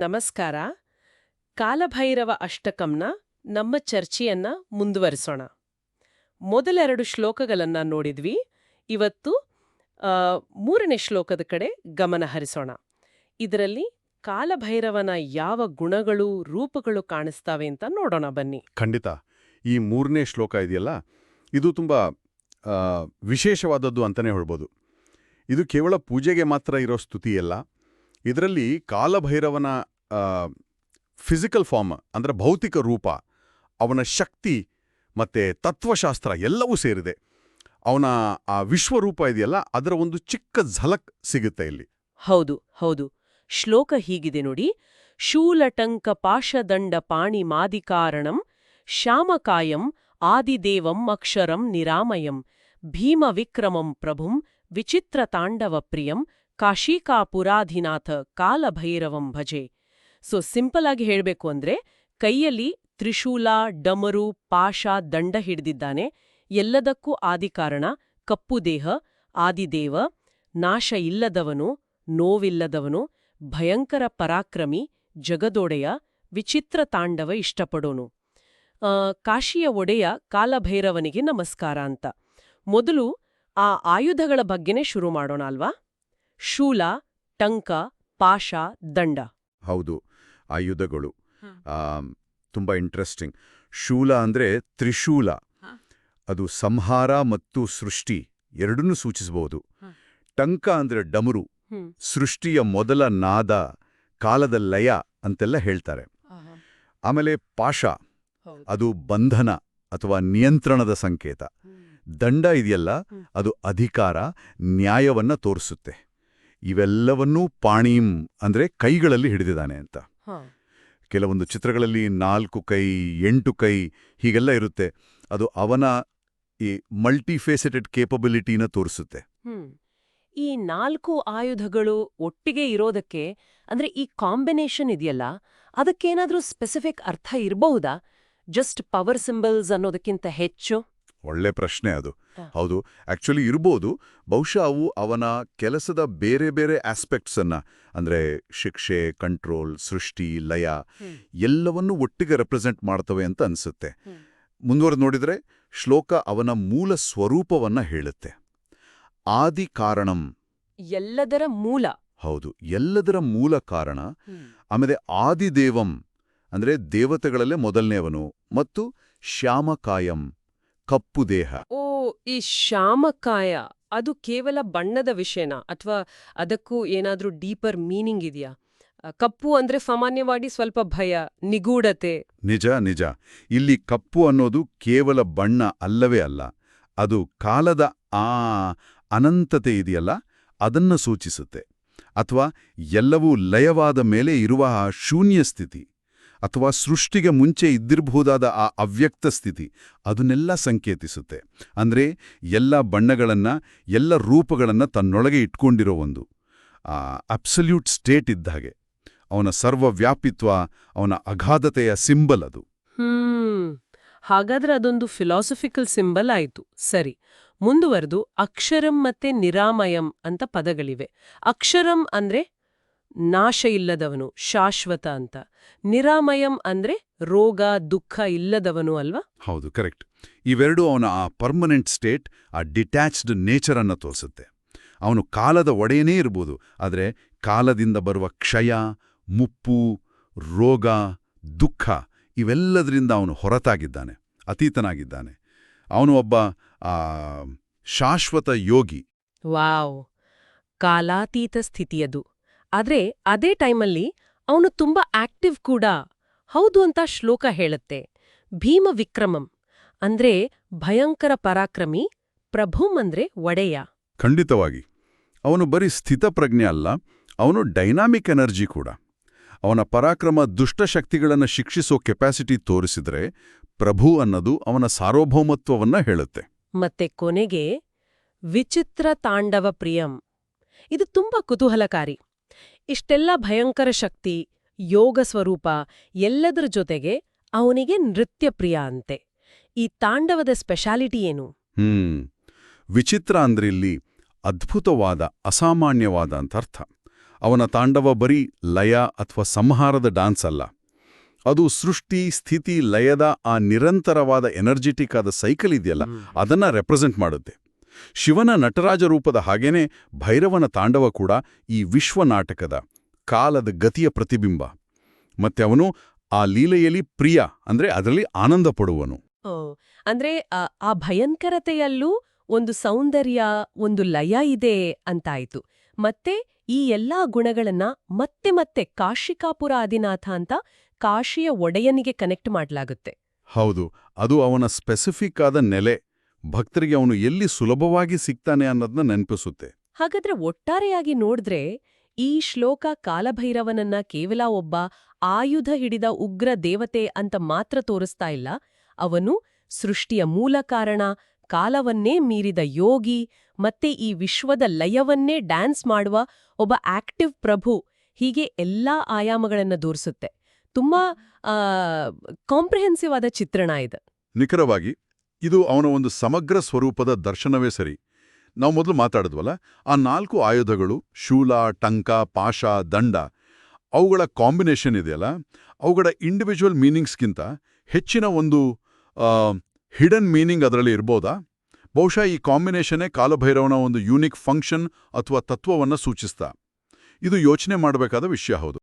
ನಮಸ್ಕಾರ. ಕಾಲಭೈರವ ಅಷ್ಟಕಂನ ನಮ್ಮ ಚರ್ಚೆಯನ್ನ ಮುಂದುವರಿಸೋಣ. ಮೊದಲೆರಡು ಶ್ಲೋಕಗಳನ್ನ ನೋಡಿದ್ವಿ. ಇವತ್ತು ಮೂರನೇ ಶ್ಲೋಕದ ಕಡೆ ಗಮನ ಹರಿಸೋಣ. ಇದರಲ್ಲಿ ಕಾಲಭೈರವನ ಯಾವ ಗುಣಗಳು, ರೂಪಗಳು ಕಾಣಿಸ್ತಾವೆ ಅಂತ ನೋಡೋಣ ಬನ್ನಿ. ಖಂಡಿತ. ಈ ಮೂರನೇ ಶ್ಲೋಕ ಇದೆಯಲ್ಲ? ಇದು ತುಂಬ ವಿಶೇಷವಾದದ್ದು ಅಂತಲೇ ಹೇಳ್ಬೋದು. ಇದು ಕೇವಲ ಪೂಜೆಗೆ ಮಾತ್ರ ಇರೋ ಸ್ತುತಿಯಲ್ಲ. ಇದರಲ್ಲಿ ಕಾಲಭೈರವನ ಫಿಸಿಕಲ್ ಫಾರ್ಮ್ ಅಂದರೆ ಭೌತಿಕ ರೂಪ, ಅವನ ಶಕ್ತಿ ಮತ್ತು ತತ್ವಶಾಸ್ತ್ರ ಎಲ್ಲವೂ ಸೇರಿದೆ. ಅವನ ಆ ವಿಶ್ವರೂಪ ಇದೆಯಲ್ಲ, ಅದರ ಒಂದು ಚಿಕ್ಕ ಝಲಕ್ ಸಿಗುತ್ತೆ ಇಲ್ಲಿ. ಹೌದು ಹೌದು. ಶ್ಲೋಕ ಹೀಗಿದೆ ನೋಡಿ. ಶೂಲಟಂಕ ಪಾಶದಂಡ ಪಾಣಿ ಮಾದಿಕಾರಣಂ, ಶ್ಯಾಮಕಾಯಂ ಆದಿದೇವಂ ಅಕ್ಷರಂ ನಿರಾಮಯಂ ಭೀಮವಿಕ್ರಮಂ ಪ್ರಭುಂ, ವಿಚಿತ್ರ ತಾಂಡವ ಪ್ರಿಯಂ, ಕಾಶೀಕಾಪುರಾಧಿನಾಥ ಕಾಲಭೈರವಂ ಭಜೆ. ಸೊ ಸಿಂಪಲ್ ಆಗಿ ಹೇಳಬೇಕು ಅಂದ್ರೆ, ಕೈಯಲ್ಲಿ ತ್ರಿಶೂಲ, ಡಮರು, ಪಾಶ, ದಂಡ ಹಿಡಿದಿದ್ದಾನೆ. ಎಲ್ಲದಕ್ಕೂ ಆದಿಕಾರಣ ಕಪ್ಪು ದೇಹ ಆದಿದೇವ ನಾಶ ಇಲ್ಲದವನು, ನೋವಿಲ್ಲದವನು, ಭಯಂಕರ ಪರಾಕ್ರಮಿ, ಜಗದೊಡೆಯ, ವಿಚಿತ್ರ ತಾಂಡವ ಇಷ್ಟಪಡೋನು. ಕಾಶಿಯ ಒಡೆಯ ಕಾಲಭೈರವನಿಗೆ ನಮಸ್ಕಾರ ಅಂತ. ಮೊದಲು ಆ ಆಯುಧಗಳ ಬಗ್ಗೆನೇ ಶುರು ಮಾಡೋಣ ಅಲ್ವಾ? ಶೂಲ, ಟಂಕ, ಪಾಶ, ದಂಡ. ಹೌದು. ಆಯುಧಗಳು. ತುಂಬ ಇಂಟ್ರೆಸ್ಟಿಂಗ್ ಶೂಲ ಅಂದರೆ ತ್ರಿಶೂಲ. ಅದು ಸಂಹಾರ ಮತ್ತು ಸೃಷ್ಟಿ. ಎರಡನ್ನೂ ಸೂಚಿಸಬಹುದು. ಟಂಕ ಅಂದರೆ ಡಮರು. ಸೃಷ್ಟಿಯ ಮೊದಲ ನಾದ ಕಾಲದ ಲಯ ಅಂತೆಲ್ಲ ಹೇಳ್ತಾರೆ. ಆಮೇಲೆ ಪಾಶ ಅದು ಬಂಧನ ಅಥವಾ ನಿಯಂತ್ರಣದ ಸಂಕೇತ. ದಂಡ ಇದೆಯಲ್ಲ ಅದು ಅಧಿಕಾರ ನ್ಯಾಯವನ್ನ ತೋರಿಸುತ್ತೆ. ಇವೆಲ್ಲವನ್ನೂ ಪಾಣಿಂ ಅಂದ್ರೆ ಕೈಗಳಲ್ಲಿ ಹಿಡಿದಿದ್ದಾನೆ ಅಂತ. ಕೆಲವೊಂದು ಚಿತ್ರಗಳಲ್ಲಿ ನಾಲ್ಕು ಕೈ ಎಂಟು ಕೈ ಹೀಗೆಲ್ಲ ಇರುತ್ತೆ. ಅದು ಅವನ ಈ ಮಲ್ಟಿಫೇಸೆಟೆಡ್ ಕೇಪಬಿಲಿಟಿನ ತೋರಿಸುತ್ತೆ. ಈ ನಾಲ್ಕು ಆಯುಧಗಳು ಒಟ್ಟಿಗೆ ಇರೋದಕ್ಕೆ ಅಂದ್ರೆ ಈ ಕಾಂಬಿನೇಷನ್ ಇದೆಯಲ್ಲ ಅದಕ್ಕೇನಾದ್ರೂ ಸ್ಪೆಸಿಫಿಕ್ ಅರ್ಥ ಇರಬಹುದಾ? ಜಸ್ಟ್ ಪವರ್ ಸಿಂಬಲ್ಸ್ ಅನ್ನೋದಕ್ಕಿಂತ ಹೆಚ್ಚು? ಒಳ್ಳೆ ಪ್ರಶ್ನೆ ಅದು. ಹೌದು ಆಕ್ಚುಲಿ ಇರ್ಬೋದು ಬಹುಶಃ ಅವು ಅವನ ಕೆಲಸದ ಬೇರೆ ಬೇರೆ ಆಸ್ಪೆಕ್ಟ್ಸ್ ಅನ್ನ ಅಂದ್ರೆ ಶಿಕ್ಷೆ ಕಂಟ್ರೋಲ್ ಸೃಷ್ಟಿ ಲಯ. ಎಲ್ಲವನ್ನೂ ಒಟ್ಟಿಗೆ ರೆಪ್ರೆಸೆಂಟ್ ಮಾಡ್ತವೆ ಅಂತ ಅನ್ಸುತ್ತೆ. ಮುಂದುವರೆದು ನೋಡಿದ್ರೆ ಶ್ಲೋಕ ಅವನ ಮೂಲ ಸ್ವರೂಪವನ್ನ ಹೇಳುತ್ತೆ. ಆದಿ ಕಾರಣಂ. ಎಲ್ಲದರ ಮೂಲ. ಹೌದು ಎಲ್ಲದರ ಮೂಲ ಕಾರಣ. ಆಮೇಲೆ ಆದಿದೇವಂ ಅಂದ್ರೆ ದೇವತೆಗಳಲ್ಲೇ ಮೊದಲನೇವನು ಮತ್ತು ಶ್ಯಾಮಕಾಯಂ. ಕಪ್ಪು ದೇಹ. ಓ ಈ ಶ್ಯಾಮಕಾಯ ಅದು ಕೇವಲ ಬಣ್ಣದ ವಿಷಯನ? ಅಥವಾ ಅದಕ್ಕೂ ಏನಾದ್ರೂ ಡೀಪರ್ ಮೀನಿಂಗ್ ಇದೆಯಾ? ಕಪ್ಪು ಅಂದ್ರೆ ಸಾಮಾನ್ಯವಾಗಿ ಸ್ವಲ್ಪ ಭಯ ನಿಗೂಢತೆ. ನಿಜ ನಿಜ. ಇಲ್ಲಿ ಕಪ್ಪು ಅನ್ನೋದು ಕೇವಲ ಬಣ್ಣ ಅಲ್ಲವೇ ಅಲ್ಲ. ಅದು ಕಾಲದ ಆ ಅನಂತತೆ ಇದೆಯಲ್ಲ ಅದನ್ನ ಸೂಚಿಸುತ್ತೆ. ಅಥವಾ ಎಲ್ಲವೂ ಲಯವಾದ ಮೇಲೆ ಇರುವ ಶೂನ್ಯ ಸ್ಥಿತಿ ಅಥವಾ ಸೃಷ್ಟಿಗೆ ಮುಂಚೆ ಇದ್ದಿರಬಹುದಾದ ಆ ಅವ್ಯಕ್ತ ಸ್ಥಿತಿ, ಅದನ್ನೆಲ್ಲ ಸಂಕೇತಿಸುತ್ತೆ. ಅಂದ್ರೆ ಎಲ್ಲ ಬಣ್ಣಗಳನ್ನು, ಎಲ್ಲ ರೂಪಗಳನ್ನು ತನ್ನೊಳಗೆ ಇಟ್ಕೊಂಡಿರೋ ಒಂದು ಅಬ್ಸಲ್ಯೂಟ್ ಸ್ಟೇಟ್ ಇದ್ದ ಹಾಗೆ. ಅವನ ಸರ್ವವ್ಯಾಪಿತ್ವ, ಅವನ ಅಗಾಧತೆಯ ಸಿಂಬಲ್ ಅದು. ಹಾಗಾದ್ರೆ ಅದೊಂದು ಫಿಲಾಸಫಿಕಲ್ ಸಿಂಬಲ್ ಆಯ್ತು. ಸರಿ. ಮುಂದುವರೆದು ಅಕ್ಷರಂ ಮತ್ತೆ ನಿರಾಮಯಂ ಅಂತ ಪದಗಳಿವೆ. ಅಕ್ಷರಂ ಅಂದ್ರೆ ನಾಶ ಇಲ್ಲದವನು ಶಾಶ್ವತ ಅಂತ. ನಿರಾಮಯಂ ಅಂದ್ರೆ ರೋಗ ದುಃಖ ಇಲ್ಲದವನು ಅಲ್ವಾ? ಹೌದು ಕರೆಕ್ಟ್. ಇವೆರಡೂ ಅವನ ಆ ಪರ್ಮನೆಂಟ್ ಸ್ಟೇಟ್ ಆ ಡಿಟ್ಯಾಚ್ಡ್ ನೇಚರ್ ಅನ್ನ ತೋರಿಸುತ್ತೆ. ಅವನು ಕಾಲದ ಒಡೆಯನೇ ಇರ್ಬೋದು ಆದರೆ ಕಾಲದಿಂದ ಬರುವ ಕ್ಷಯ ಮುಪ್ಪು ರೋಗ ದುಃಖ ಇವೆಲ್ಲದರಿಂದ ಅವನು ಹೊರತಾಗಿದ್ದಾನೆ ಅತೀತನಾಗಿದ್ದಾನೆ. ಅವನು ಒಬ್ಬ ಆ ಶಾಶ್ವತ ಯೋಗಿ. ವಾವ್. ಕಾಲಾತೀತ ಸ್ಥಿತಿಯದು. ಆದ್ರೆ ಅದೇ ಟೈಮಲ್ಲಿ ಅವನು ತುಂಬಾ ಆಕ್ಟಿವ್ ಕೂಡ. ಹೌದು ಅಂತ ಶ್ಲೋಕ ಹೇಳುತ್ತೆ. ಭೀಮ ವಿಕ್ರಮಂ ಅಂದ್ರೆ ಭಯಂಕರ ಪರಾಕ್ರಮಿ ಪ್ರಭುಂ ಅಂದ್ರೆ ಒಡೆಯ. ಖಂಡಿತವಾಗಿ. ಅವನು ಬರೀ ಸ್ಥಿತಪ್ರಜ್ಞೆ ಅಲ್ಲ ಅವನು ಡೈನಾಮಿಕ್ ಎನರ್ಜಿ ಕೂಡ. ಅವನ ಪರಾಕ್ರಮ ದುಷ್ಟಶಕ್ತಿಗಳನ್ನು ಶಿಕ್ಷಿಸೋ ಕೆಪಾಸಿಟಿ ತೋರಿಸಿದ್ರೆ ಪ್ರಭು ಅನ್ನೋದು ಅವನ ಸಾರ್ವಭೌಮತ್ವವನ್ನ ಹೇಳುತ್ತೆ. ಮತ್ತೆ ಕೊನೆಗೆ ವಿಚಿತ್ರ ತಾಂಡವ ಪ್ರಿಯಂ. ಇದು ತುಂಬಾ ಕುತೂಹಲಕಾರಿ. ಇಷ್ಟೆಲ್ಲ ಭಯಂಕರ ಶಕ್ತಿ ಯೋಗ ಸ್ವರೂಪ ಎಲ್ಲದರ ಜೊತೆಗೆ ಅವನಿಗೆ ನೃತ್ಯ ಪ್ರಿಯ ಅಂತೆ. ಈ ತಾಂಡವದ ಸ್ಪೆಷಾಲಿಟಿ ಏನು? ಹ್ಮ್. ವಿಚಿತ್ರ ಅಂದ್ರೆ ಇಲ್ಲಿ ಅದ್ಭುತವಾದ ಅಸಾಮಾನ್ಯವಾದ ಅಂತ ಅರ್ಥ. ಅವನ ತಾಂಡವ ಬರೀ ಲಯ ಅಥವಾ ಸಂಹಾರದ ಡಾನ್ಸ್ ಅಲ್ಲ. ಅದು ಸೃಷ್ಟಿ ಸ್ಥಿತಿ ಲಯದ ಆ ನಿರಂತರವಾದ ಎನರ್ಜೆಟಿಕ್ ಆದ ಸೈಕಲ್ ಇದೆಯಲ್ಲ ಅದನ್ನ ರೆಪ್ರೆಸೆಂಟ್ ಮಾಡುತ್ತೆ. ಶಿವನ ನಟರಾಜ ರೂಪದ ಹಾಗೇನೆ ಭೈರವನ ತಾಂಡವ ಕೂಡ ಈ ವಿಶ್ವ ನಾಟಕದ ಕಾಲದ ಗತಿಯ ಪ್ರತಿಬಿಂಬ. ಮತ್ತೆ ಅವನು ಆ ಲೀಲೆಯಲ್ಲಿ ಪ್ರಿಯ ಅಂದ್ರೆ ಅದರಲ್ಲಿ ಆನಂದ ಪಡುವನು. ಅಂದ್ರೆ ಆ, ಆ ಭಯಂಕರತೆಯಲ್ಲೂ ಒಂದು ಸೌಂದರ್ಯ ಒಂದು ಲಯ ಇದೆ ಅಂತಾಯ್ತು. ಮತ್ತೆ ಈ ಎಲ್ಲಾ ಗುಣಗಳನ್ನ ಮತ್ತೆ ಮತ್ತೆ ಕಾಶಿಕಾಪುರ ಆದಿನಾಥ ಅಂತ ಕಾಶಿಯ ಒಡೆಯನಿಗೆ ಕನೆಕ್ಟ್ ಮಾಡಲಾಗುತ್ತೆ. ಹೌದು ಅದು ಅವನ ಸ್ಪೆಸಿಫಿಕ್ ಆದ ನೆಲೆ. ಭಕ್ತರಿಗೆ ಅವನು ಎಲ್ಲಿ ಸುಲಭವಾಗಿ ಸಿಗ್ತಾನೆ ಅನ್ನೋದನ್ನ ನೆನಪಿಸುತ್ತೆ. ಹಾಗಾದ್ರೆ ಒಟ್ಟಾರೆಯಾಗಿ ನೋಡಿದ್ರೆ ಈ ಶ್ಲೋಕ ಕಾಲಭೈರವನನ್ನ ಕೇವಲ ಒಬ್ಬ ಆಯುಧ ಹಿಡಿದ ಉಗ್ರ ದೇವತೆ ಅಂತ ಮಾತ್ರ ತೋರಿಸ್ತಾ ಇಲ್ಲ. ಅವನು ಸೃಷ್ಟಿಯ ಮೂಲ ಕಾರಣ ಕಾಲವನ್ನೇ ಮೀರಿದ ಯೋಗಿ ಮತ್ತೆ ಈ ವಿಶ್ವದ ಲಯವನ್ನೇ ಡ್ಯಾನ್ಸ್ ಮಾಡುವ ಒಬ್ಬ ಆಕ್ಟಿವ್ ಪ್ರಭು ಹೀಗೆ ಎಲ್ಲಾ ಆಯಾಮಗಳನ್ನು ತೋರಿಸುತ್ತೆ ತುಂಬಾ ಕಾಂಪ್ರಿಹೆನ್ಸಿವ್ ಆದ ಚಿತ್ರಣ ಇದು. ನಿಖರವಾಗಿ ಇದು ಅವನ ಒಂದು ಸಮಗ್ರ ಸ್ವರೂಪದ ದರ್ಶನವೇ ಸರಿ. ನಾವು ಮೊದಲು ಮಾತಾಡಿದ್ವಲ್ಲ, ಆ ನಾಲ್ಕು ಆಯುಧಗಳು, ಶೂಲ, ಟಂಕ ಪಾಶ ದಂಡ, ಅವುಗಳ ಕಾಂಬಿನೇಷನ್ ಇದೆಯಲ್ಲ, ಅವುಗಳ ಇಂಡಿವಿಜುವಲ್ ಮೀನಿಂಗ್ಸ್ಗಿಂತ ಹೆಚ್ಚಿನ ಒಂದು ಹಿಡನ್ ಮೀನಿಂಗ್ ಅದರಲ್ಲಿ ಇರ್ಬೋದಾ? ಬಹುಶಃ ಈ ಕಾಂಬಿನೇಷನ್ನೇ ಕಾಲಭೈರವನ ಒಂದು ಯೂನಿಕ್ ಫಂಕ್ಷನ್ ಅಥವಾ ತತ್ವವನ್ನು ಸೂಚಿಸ್ತಾ. ಇದು ಯೋಚನೆ ಮಾಡಬೇಕಾದ ವಿಷಯ ಹೌದು.